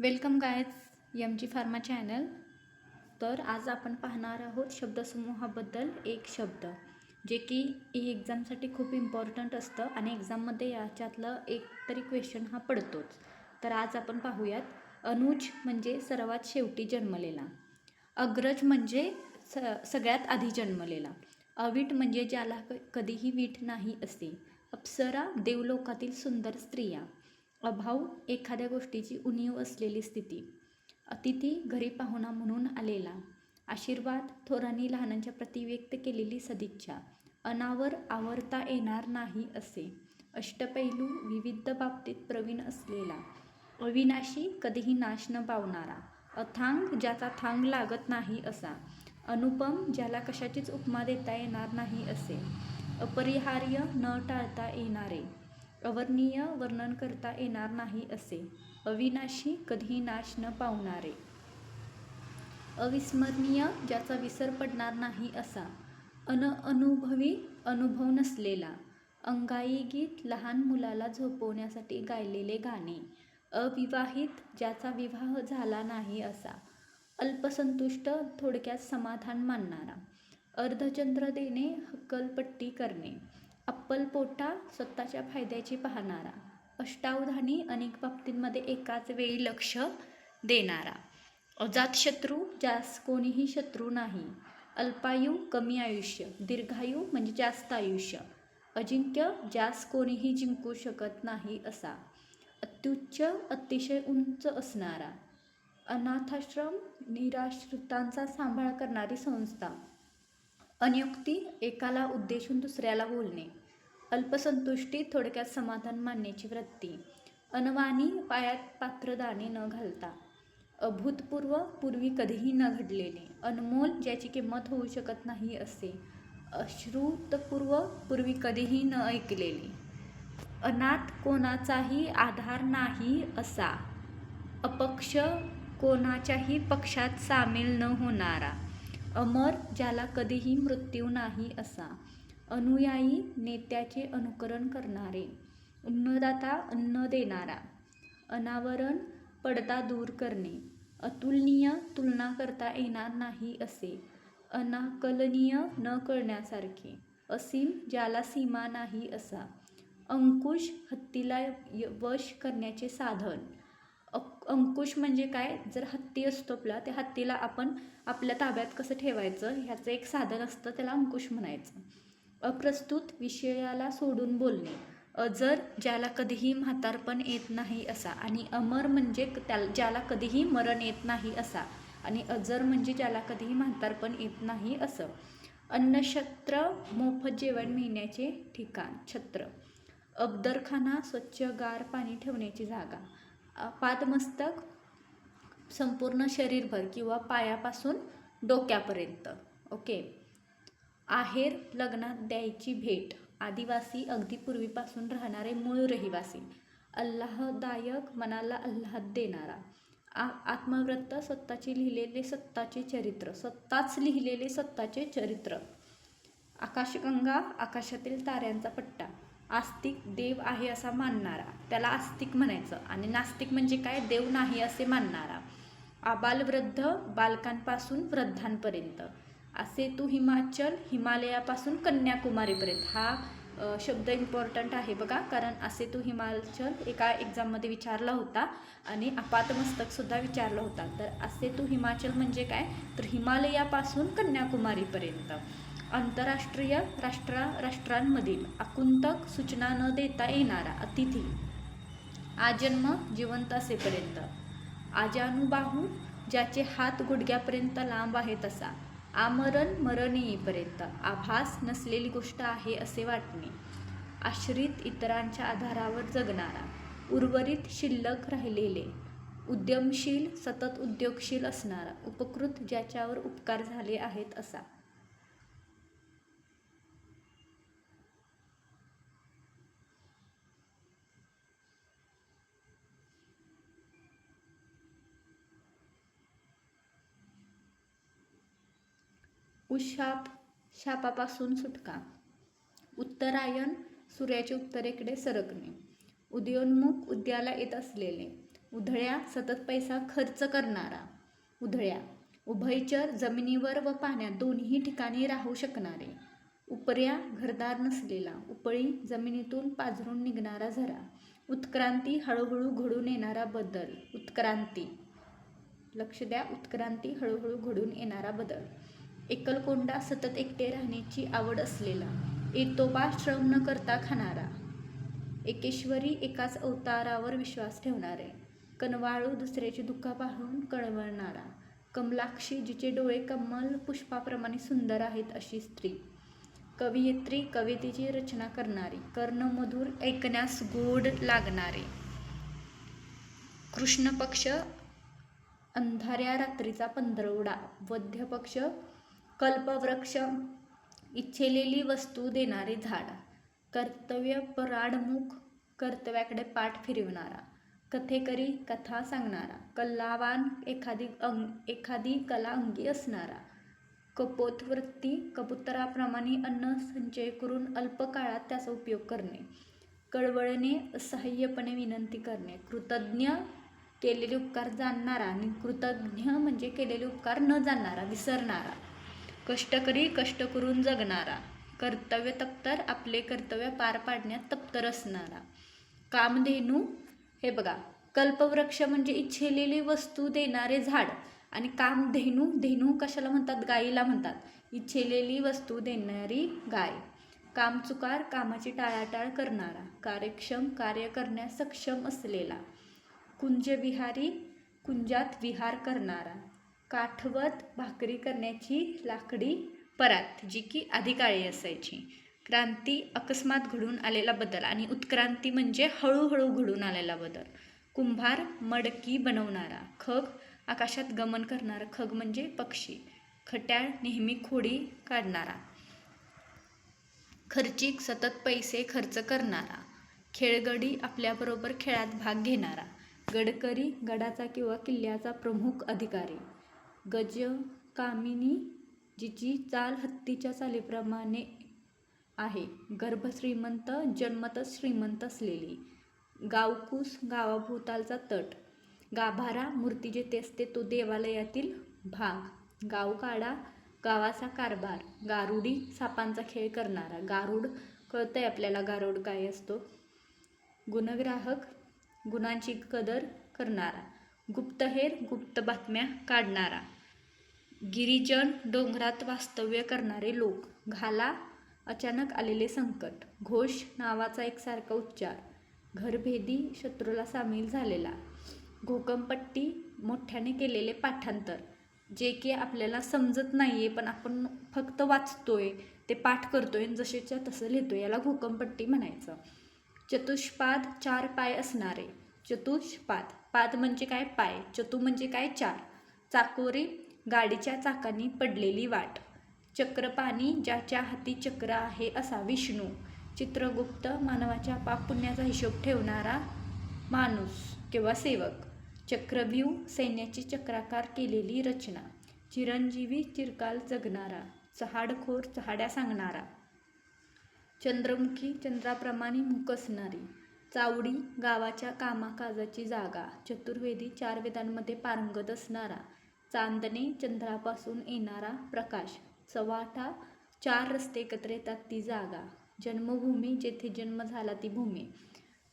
Welcome guys यम जी pharma channel तर आज आपण पाहणार आहोत शब्दसमूहाबद्दल एक शब्द जे की ही एक्झामसाठी खूप इम्पॉर्टंट असतं आणि एक्झाममध्ये याच्यातलं एक तरी क्वेश्चन हा पडतोच. तर आज आपण पाहूयात अनुज म्हणजे सर्वात शेवटी जन्मलेला. अग्रज म्हणजे स सगळ्यात आधी जन्मलेला. अवीट म्हणजे ज्याला क कधीही वीट नाही असे. अप्सरा देवलोकातील सुंदर स्त्रिया. अभाव एखाद्या गोष्टीची उणीव असलेली स्थिती. अतिथी घरी पाहुणा म्हणून आलेला. आशीर्वाद थोरांनी लहानांच्या प्रती व्यक्त केलेली सदिच्छा. अनावर आवरता येणार नाही असे. अष्टपैलू विविध बाबतीत प्रवीण असलेला. अविनाशी कधीही नाश न पावणारा. अथांग ज्याचा थांग लागत नाही असा. अनुपम ज्याला कशाचीच उपमा देता येणार नाही असे. अपरिहार्य न टाळता येणारे. अवर्णीय वर्णन करता येणार नाही असे. अविनाशी कधी नाश न पावणारे. अविस्मरणीय ज्याचा विसर पडणार नाही असा. अन अनुभवी अनुभव नसलेला. अंगाई गीत लहान मुलाला झोपवण्यासाठी गायलेले गाणे. अविवाहित ज्याचा विवाह झाला नाही असा. अल्पसंतुष्ट थोडक्यात समाधान मानणारा. अर्धचंद्र देणे हक्कलपट्टी करणे. अप्पलपोटा स्वतःच्या फायद्याची पाहणारा. अष्टावधानी अनेक बाबतींमध्ये एकाच वेळी लक्ष देणारा. अजातशत्रू ज्यास कोणीही शत्रू नाही. अल्पायू कमी आयुष्य. दीर्घायू म्हणजे जास्त आयुष्य. अजिंक्य ज्यास कोणीही जिंकू शकत नाही असा. अत्युच्च अतिशय उंच असणारा. अनाथाश्रम निराश्रितांचा सांभाळ करणारी संस्था. अनियुक्ती एकाला उद्देशून दुसऱ्याला बोलणे. अल्पसंतुष्टी थोडक्यात समाधान मानण्याची वृत्ती. अनवानी पायात पात्रदाने न घालता. अभूतपूर्व पूर्वी कधीही न घडलेले. अनमोल ज्याची किंमत होऊ शकत नाही असे. अश्रुतपूर्व पूर्वी कधीही न ऐकलेले. अनाथ कोणाचाही आधार नाही असा. अपक्ष कोणाच्याही पक्षात सामील न होणारा. अमर ज्याला कधीही मृत्यू नाही असा. अनुयायी नेत्याचे अनुकरण करणारे. अन्नदाता अन्न देणारा. अनावरण पडदा दूर करणे. अतुलनीय तुलना करता येणार नाही असे. अनाकलनीय न कळण्यासारखे असीम ज्याला सीमा नाही असा. अंकुश हत्तीला य- वश करण्याचे साधन. अक- अंकुश म्हणजे काय? जर हत्ती असतो आपला त्या हत्तीला आपण आपल्या ताब्यात कसं ठेवायचं? ह्याचं एक साधन असतं त्याला अंकुश म्हणायचं. अप्रस्तुत विषयाला सोडून बोलणे. अजर ज्याला कधीही म्हातारपण येत नाही असा आणि अमर म्हणजे त्या ज्याला कधीही मरण येत नाही असा आणि अजर म्हणजे ज्याला कधीही म्हातारपण येत नाही असं. अन्नछत्र मोफत जेवण मिळण्याचे ठिकाण छत्र. अबदरखाना स्वच्छ गार पाणी ठेवण्याची जागा. पादमस्तक संपूर्ण शरीरभर किंवा पायापासून डोक्यापर्यंत. ओके? आहेर लग्नात द्यायची भेट. आदिवासी अगदी पूर्वीपासून राहणारे मूळ रहिवासी. अल्लाहदायक मनाला आल्हाद देणारा. आ आत्मव्रत स्वतःचे लिहिलेले सत्ताचे चरित्र. स्वतःच लिहिलेले सत्ताचे चरित्र. आकाशगंगा आकाशातील ताऱ्यांचा पट्टा. आस्तिक देव आहे असा मानणारा. त्याला आस्तिक म्हणायचं. आणि नास्तिक म्हणजे काय? देव नाही असे मानणारा. आबालवृद्ध बालकांपासून वृद्धांपर्यंत. असे तू हिमाचल हिमालयापासून कन्याकुमारीपर्यंत. हा शब्द इम्पॉर्टंट आहे बघा कारण असे तू हिमाचल एका एक्झाममध्ये विचारला होता आणि आपातमस्तकसुद्धा विचारला होता. तर असे तू हिमाचल म्हणजे काय? तर हिमालयापासून कन्याकुमारीपर्यंत. आंतरराष्ट्रीय राष्ट्रा राष्ट्रांमधील आकुंतक सूचना न देता येणारा अतिथी. आजन्म जिवंत असेपर्यंत. आजानुबाहू ज्याचे हात गुडघ्यापर्यंत लांब आहेत असा. आमरण मरण येईपर्यंत आभास नसलेली गोष्ट आहे असे वाटणे. आश्रित इतरांच्या आधारावर जगणारा उर्वरित शिल्लक राहिलेले उद्यमशील सतत उद्योगशील असणारा उपकृत ज्याच्यावर उपकार झाले आहेत असा. उशाप शापापासून सुटका. उत्तरायण सूर्याचे उत्तरेकडे सरकणे. उदयोन्मुख उद्याला येत असलेले. उधळ्या सतत पैसा खर्च करणारा. उधळ्या. उभयचर जमिनीवर व पाण्यात दोन्ही ठिकाणी राहू शकणारे. उपऱ्या घरदार नसलेला. उपळी जमिनीतून पाझरून निघणारा झरा. उत्क्रांती हळूहळू घडून येणारा बदल. उत्क्रांती. लक्ष द्या. उत्क्रांती हळूहळू घडून येणारा बदल. एकलकोंडा सतत एकटे राहण्याची आवड असलेला एतोबा श्रम न करता खाणारा. एकेश्वरी एकाच अवतारावर विश्वास ठेवणारे कनवाळू दुसऱ्याची दुःखा पाहून कळवळणारा कमलाक्षी जिचे डोळे कमल पुष्पाप्रमाणे सुंदर आहेत अशी स्त्री. कवयित्री कवितेची रचना करणारी कर्णमधुर ऐकण्यास गोड लागणारे. कृष्णपक्ष अंधाऱ्या रात्रीचा पंधरवडा. वध्यपक्ष कल्पवृक्ष इच्छेलेली वस्तू देणारे झाड कर्तव्य पराडमुख कर्तव्याकडे पाठ फिरवणारा कथेकरी कथा सांगणारा कलावान एखादी अंग एखादी कला अंगी असणारा कपोतवृत्ती कबुतराप्रमाणे अन्न संचय करून अल्पकाळात त्याचा उपयोग करणे कळवळणे असहाय्यपणे विनंती करणे कृतज्ञ केलेले उपकार जाणणारा आणि कृतज्ञ म्हणजे केलेले उपकार न जाणणारा विसरणारा. कष्टकरी कष्ट करून जगणारा. कर्तव्य तप्तर आपले कर्तव्य पार पाडण्यात तप्तर असणारा. कामधेनू हे बघा. कल्पवृक्ष म्हणजे इच्छेलेली वस्तू देणारे झाड. आणि कामधेनू धेनू कशाला म्हणतात? गायीला म्हणतात. इच्छेलेली वस्तू देणारी गाय. कामचुकार कामाची टाळाटाळ करणारा. कार्यक्षम कार्य करण्यास सक्षम असलेला. कुंजविहारी कुंजात विहार करणारा. काठवत भाकरी करण्याची लाकडी परात जी की आधी असायची. क्रांती अकस्मात घडून आलेला बदल आणि उत्क्रांती म्हणजे हळूहळू घडून आलेला बदल. कुंभार मडकी बनवणारा खग आकाशात गमन करणारा खग म्हणजे पक्षी. खट्याळ नेहमी खोडी काढणारा. खर्चिक सतत पैसे खर्च करणारा. खेळगडी आपल्याबरोबर खेळात भाग घेणारा. गडकरी गडाचा किंवा किल्ल्याचा प्रमुख अधिकारी. गज कामिनी जिची चाल हत्तीच्या चालीप्रमाणे आहे. गर्भश्रीमंत जन्मतच श्रीमंत असलेली. गावकूस गावाभोवतालचा तट. गाभारा मूर्ती जेथे असते तो देवालयातील भाग. गावकाडा गावाचा कारभार. गारुडी सापांचा खेळ करणारा. गारुड कळतंय आपल्याला गारुड काय असतो? गुणग्राहक गुणांची कदर करणारा. गुप्तहेर गुप्त बातम्या काढणारा. गिरिजन डोंगरात वास्तव्य करणारे लोक. घाला अचानक आलेले संकट. घोष नावाचा एकसारखा उच्चार. घरभेदी शत्रूला सामील झालेला. घोकमपट्टी मोठ्याने केलेले पाठांतर. जे की आपल्याला समजत नाही आहे पण आपण फक्त वाचतोय ते पाठ करतोय जसेच्या तसं लिहितो याला घोकंपट्टी म्हणायचं. चतुष्पाद चार पाय असणारे. चतुष्पाद. पाद म्हणजे काय पाय? चतु म्हणजे काय चार? चाकोरी गाडीच्या चाकांनी पडलेली वाट. चक्रपाणी ज्याच्या हाती चक्र आहे असा विष्णू. चित्रगुप्त मानवाच्या पापुण्याचा हिशोब ठेवणारा माणूस किंवा सेवक. चक्रव्यूह सैन्याची चक्राकार केलेली रचना. चिरंजीवी चिरकाल जगणारा चहाडखोर चहाड्या सांगणारा. चंद्रमुखी चंद्राप्रमाणे मुख असणारी. चावडी गावाच्या कामाकाजाची जागा. चतुर्वेदी चार वेदांमध्ये पारंगत असणारा. चांदणे चंद्रापासून येणारा प्रकाश. चव्हाटा चार रस्ते एकत्र येतात ती जागा. जन्मभूमी जेथे जन्म झाला ती भूमी.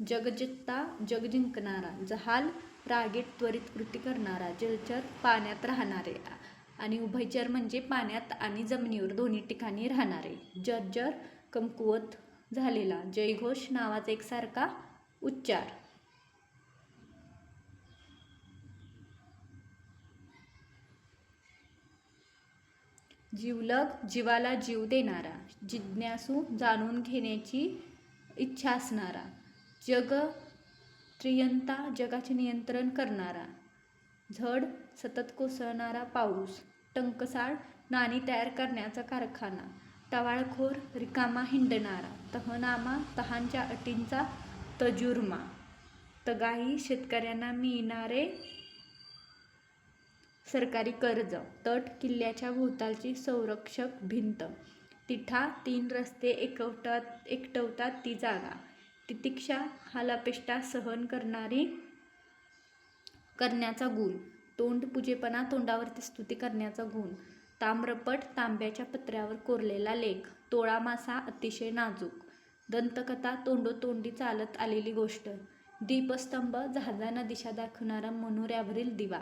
जगजित्ता जग जिंकणारा जहाल रागेट त्वरित कृती करणारा जलचर पाण्यात राहणारे आणि उभयचर म्हणजे पाण्यात आणि जमिनीवर दोन्ही ठिकाणी राहणारे. जर्जर कमकुवत झालेला जयघोष नावाचा एकसारखा उच्चार. जीवलग जीवाला जीव देणारा जिज्ञासू जाणून घेण्याची इच्छा असणारा जग त्रियंता जगाचे नियंत्रण करणारा झड सतत कोसळणारा पाऊस टंकसाळ नाणी तयार करण्याचा कारखाना टवाळखोर रिकामा हिंडणारा तहनामा तहांच्या अटींचा तजुर्मा तगाही शेतकऱ्यांना मिळणारे सरकारी कर्ज तट किल्ल्याच्या भोवतालची संरक्षक भिंत. तिठा तीन रस्ते एकवटात एकटवतात ती जागा. तितिक्षा हालापेष्टा सहन करणारी करण्याचा गुण. तोंड पूजेपणा तोंडावरती स्तुती करण्याचा गुण. ताम्रपट तांब्याच्या पत्र्यावर कोरलेला लेख. तोळा मासा अतिशय नाजूक. दंतकथा तोंडोतोंडी चालत आलेली गोष्ट. दीपस्तंभ जहाजांना दिशा दाखवणारा मनोऱ्यावरील दिवा.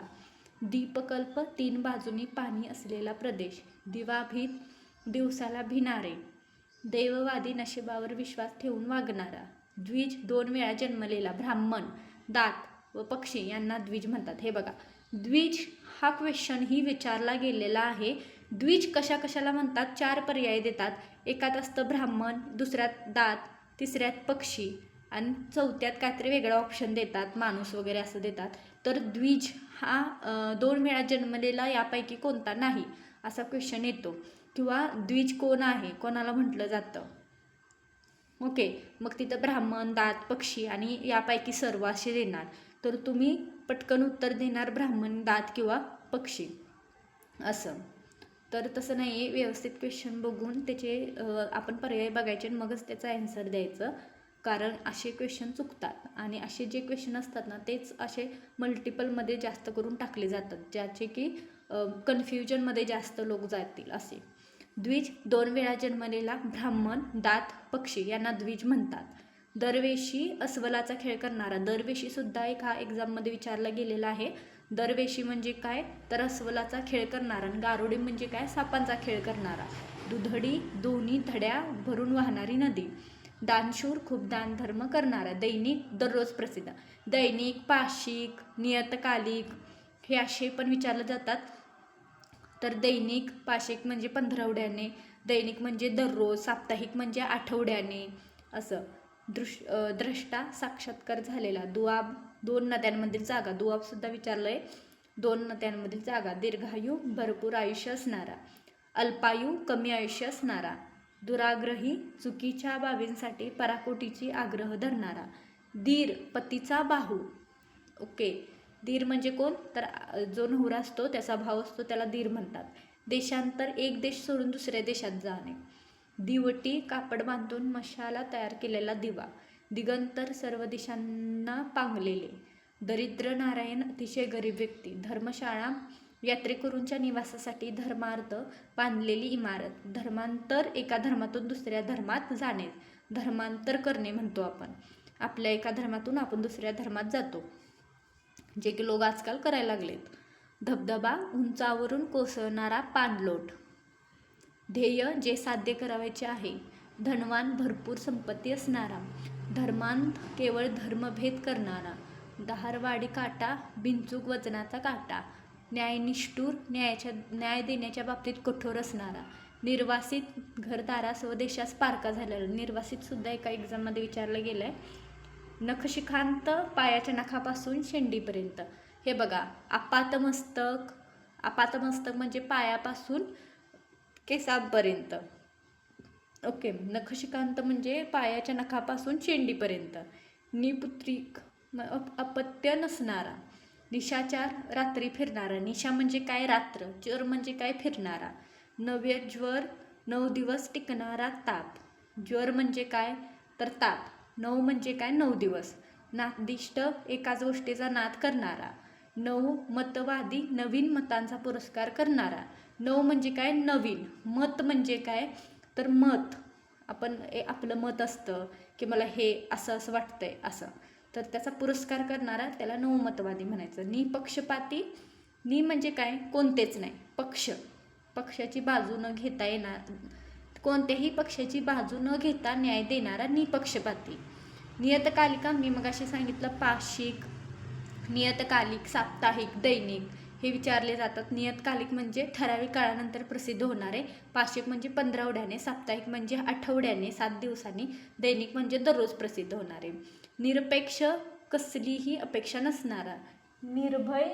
दीपकल्प तीन बाजूनी पाणी असलेला प्रदेश. दिवाभीत दिवसाला भिनारे. देववादी नशिबावर विश्वास ठेवून वागणारा. द्विज दोन वेळा जन्मलेला ब्राह्मण दात व पक्षी यांना द्विज म्हणतात. हे बघा. द्विज हा क्वेश्चन ही विचारला गेलेला आहे. द्विज कशा कशाला म्हणतात? चार पर्याय देतात. एकात असतं ब्राह्मण दुसऱ्यात दात तिसऱ्यात पक्षी आणि चौथ्यात काहीतरी वेगळा ऑप्शन देतात. माणूस वगैरे असं देतात. तर द्विज हा दोन वेळा जन्मलेला यापैकी कोणता? नाही. असा क्वेश्चन येतो. किंवा द्विज कोण आहे? कोणाला म्हटलं जातं? ओके. मग तिथं ब्राह्मण दात पक्षी आणि यापैकी सर्व असे देणार. तर तुम्ही पटकन उत्तर देणार ब्राह्मण दात किंवा पक्षी. असं. तर तसं नाही आहे व्यवस्थित क्वेश्चन बघून त्याचे आपण पर्याय बघायचे आणि मगच त्याचा ॲन्सर द्यायचं. कारण असे क्वेश्चन चुकतात. आणि असे जे क्वेश्चन असतात ना तेच असे मल्टिपलमध्ये जास्त करून टाकले जातात. ज्याचे की कन्फ्युजनमध्ये जास्त लोक जातील असे. द्विज दोन वेळा जन्मलेला ब्राह्मण दात पक्षी यांना द्विज म्हणतात. दरवेशी अस्वलाचा खेळ करणारा दरवेशीसुद्धा एक हा एक्झाममध्ये विचारला गेलेला आहे. दरवेशी म्हणजे काय? तर अस्वलाचा खेळ करणारा आणि गारुडी म्हणजे काय? सापांचा खेळ करणारा. दुधडी दोन्ही धड्या भरून वाहणारी नदी. दानशूर खूप दानधर्म करणारा दैनिक दररोज प्रसिद्ध. दैनिक पाशिक नियतकालिक हे असे पण विचारले जातात. तर दैनिक पाशिक म्हणजे पंधरवड्याने दैनिक म्हणजे दररोज साप्ताहिक म्हणजे आठवड्याने असं. दृश द्रष्टा साक्षात्कार झालेला. दुआब दोन नद्यांमधील जागा. दुआबसुद्धा विचारलं आहे दोन नद्यांमधील जागा. दीर्घायू भरपूर आयुष्य असणारा. अल्पायू कमी आयुष्य असणारा. दुराग्रही चुकीच्या बाबींसाठी पराकोटीची आग्रह धरणारा. दीर पतीचा बाहू. ओके. दीर म्हणजे कोण? तर जो नवरा असतो त्याचा भाव असतो त्याला दीर म्हणतात. देशांतर एक देश सोडून दुसऱ्या देशात जाणे. दिवटी कापड बांधून मशाला तयार केलेला दिवा. दिगंतर सर्व दिशांना पांगलेले. दरिद्र नारायण अतिशय गरीब व्यक्ती. धर्मशाळा यात्रेकरूंच्या निवासासाठी धर्मार्थ बांधलेली इमारत. धर्मांतर एका धर्मातून दुसऱ्या धर्मात जाणे. धर्मांतर करणे म्हणतो आपण. आपल्या एका धर्मातून आपण दुसऱ्या धर्मात जातो. जे की लोक आजकाल करायला लागलेत. धबधबा उंचावरून कोसळणारा पाणलोट. ध्येय जे साध्य करावयाचे आहे धनवान भरपूर संपत्ती असणारा. धर्मांत केवळ धर्मभेद करणारा. दहारवाडी काटा बिंचूक वजनाचा काटा. न्यायनिष्ठूर न्यायाच्या न्याय देण्याच्या बाबतीत कठोर असणारा निर्वासित घरदारा देशास पारका झालेला. निर्वासित सुद्धा एका एक्झाममध्ये विचारलं गेलं आहे नखशिखांत पायाच्या नखापासून शेंडीपर्यंत. हे बघा आपातमस्तक आपातमस्तक म्हणजे पायापासून केसांपर्यंत. ओके नखशिकांत म्हणजे पायाच्या नखापासून शेंडीपर्यंत. निपुत्रिक अप- अपत्य नसणारा. निशाचार रात्री फिरणारा. निशा म्हणजे काय रात्र? चर म्हणजे काय फिरणारा? नव्य ज्वर नऊ दिवस टिकणारा ताप. ज्वर म्हणजे काय? तर ताप. नऊ म्हणजे काय? नऊ दिवस. नादिष्ट एकाच गोष्टीचा नाद करणारा. नऊ मतवादी नवीन मतांचा पुरस्कार करणारा. नऊ म्हणजे काय? नवीन. मत म्हणजे काय? तर मत. आपण ए- आपलं मत असतं की मला हे असं असं वाटतंय असं. तर त्याचा पुरस्कार करणारा त्याला नवमतवादी म्हणायचं. निपक्षपाती नि म्हणजे काय? कोणतेच नाही. पक्ष. पक्षाची बाजू न घेता येणार कोणत्याही पक्षाची बाजू न घेता न्याय देणारा निपक्षपाती. नियतकालिका मी मग अशी सांगितलं पाक्षिक नियतकालिक साप्ताहिक दैनिक हे विचारले जातात. नियतकालिक म्हणजे ठराविक काळानंतर प्रसिद्ध होणारे. पाक्षिक म्हणजे पंधरावड्याने साप्ताहिक म्हणजे आठवड्याने सात दिवसांनी. दैनिक म्हणजे दररोज प्रसिद्ध होणारे. निरपेक्ष कसलीही अपेक्षा नसणारा. निर्भय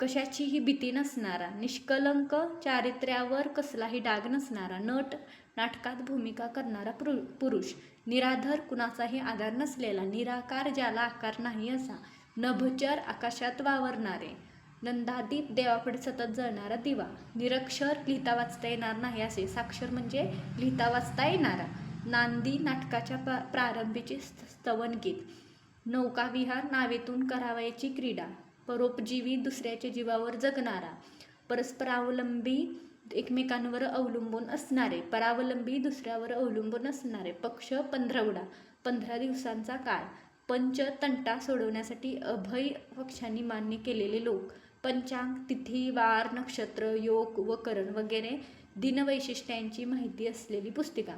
कशाचीही भीती नसणारा. निष्कलंक चारित्र्यावर कसलाही डाग नसणारा. नट नाटकात भूमिका करणारा पुरु पुरुष. निराधार कुणाचाही आधार नसलेला. निराकार ज्याला आकार नाही असा. नभचर आकाशात वावरणारे. नंदादीप देवाकडे सतत जळणारा दिवा. निरक्षर लिहिता वाचता येणार नाही असे. साक्षर म्हणजे लिहिता वाचता येणारा. नांदी नाटकाच्या प्रा प्रारंभीचे स्त- स्तवनगीत नौकाविहार नावेतून करावयाची क्रीडा. परोपजीवी दुसऱ्याच्या जीवावर जगणारा. परस्परावलंबी एकमेकांवर अवलंबून असणारे. परावलंबी दुसऱ्यावर अवलंबून असणारे. पक्ष पंधरवडा. पंधरा दिवसांचा काळ. पंच तंटा सोडवण्यासाठी अभय पक्षांनी मान्य केलेले लोक पंचांग तिथी वार नक्षत्र योग व करण वगैरे दिनवैशिष्ट्यांची माहिती असलेली पुस्तिका.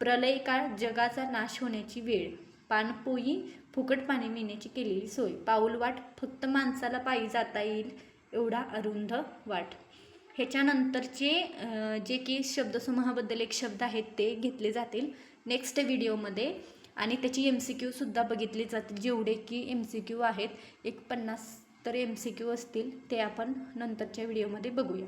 प्रलयकाळ जगाचा नाश होण्याची वेळ पानपोई फुकट पाणी मिळण्याची केलेली सोय पाऊलवाट फक्त माणसाला पायी जाता येईल एवढा अरुंद वाट. ह्याच्यानंतरचे जे की शब्दसमूहाबद्दल एक शब्द आहेत ते घेतले जातील. नेक्स्ट व्हिडिओमध्ये आणि त्याची एम सी क्यूसुद्धा बघितली जातील जेवढे की एम सी क्यू आहेत एक पन्नास तर एम सी क्यू असतील ते आपण नंतरच्या व्हिडिओमध्ये बघूया.